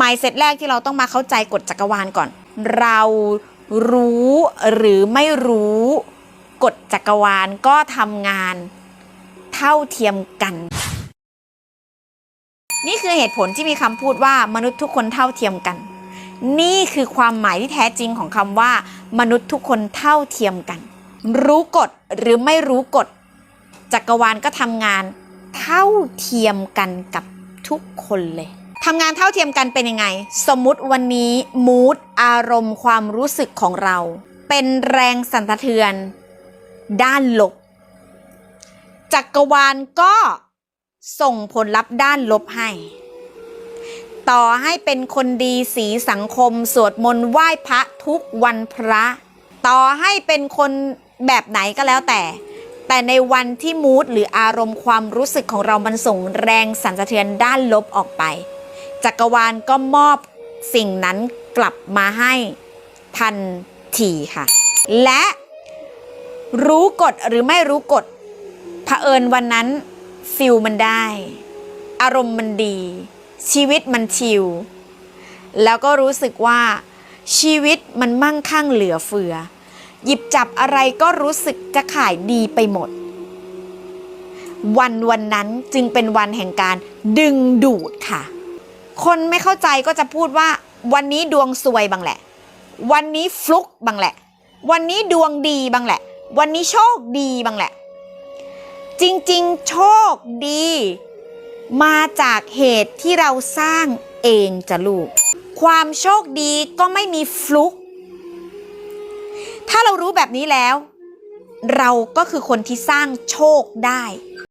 mindset แรกที่เราต้องมาเข้าใจกฎจักรวาลก่อน เรารู้หรือไม่รู้กฎจักรวาลก็ทำงานเท่าเทียมกัน นี่คือเหตุผลที่มีคำพูดว่ามนุษย์ทุกคนเท่าเทียมกัน นี่คือความหมายที่แท้จริงของคำว่า มนุษย์ทุกคนเท่าเทียมกัน รู้กฎหรือไม่รู้กฎจักรวาลก็ทำงานเท่าเทียมกันกับทุกคนเลย ทำงานเท่าเทียมกันเป็นยังไง สมมุติวันนี้มูดอารมณ์ความรู้สึกของเรา เป็นแรงสั่นสะเทือน ด้านลบ จักรวาลก็ส่งผลลัพธ์ด้านลบให้ ต่อให้เป็นคนดีสีสังคม สวดมนต์ไหว้พระทุกวันพระ ต่อให้เป็นคนแบบไหนก็แล้วแต่ แต่ในวันที่มูดหรืออารมณ์ความรู้สึกของเรามันส่งแรงสั่นสะเทือนด้านลบออกไป จักรวาลก็มอบสิ่งนั้นกลับมาให้ทันทีค่ะ และรู้กฎหรือไม่รู้กฎเผอิญวันนั้นฟิลมันได้ อารมณ์มันดี ชีวิตมันชิลแล้วก็รู้สึกว่า ชีวิตมันมั่งคั่งเหลือเฟือ หยิบจับอะไรก็รู้สึกจะขายดีไปหมด วันวันนั้นจึงเป็นวันแห่งการดึงดูดค่ะ คนไม่เข้าใจก็จะพูดว่าวันนี้ดวงซวยบางแหละ วันนี้ฟลุกบางแหละ วันนี้ดวงดีบางแหละ วันนี้โชคดีบางแหละ จริงๆ โชคดี มาจากเหตุที่เราสร้างเองจ้ะลูก ความโชคดีก็ไม่มีฟลุก ถ้าเรารู้แบบนี้แล้ว เราก็คือคนที่สร้างโชคได้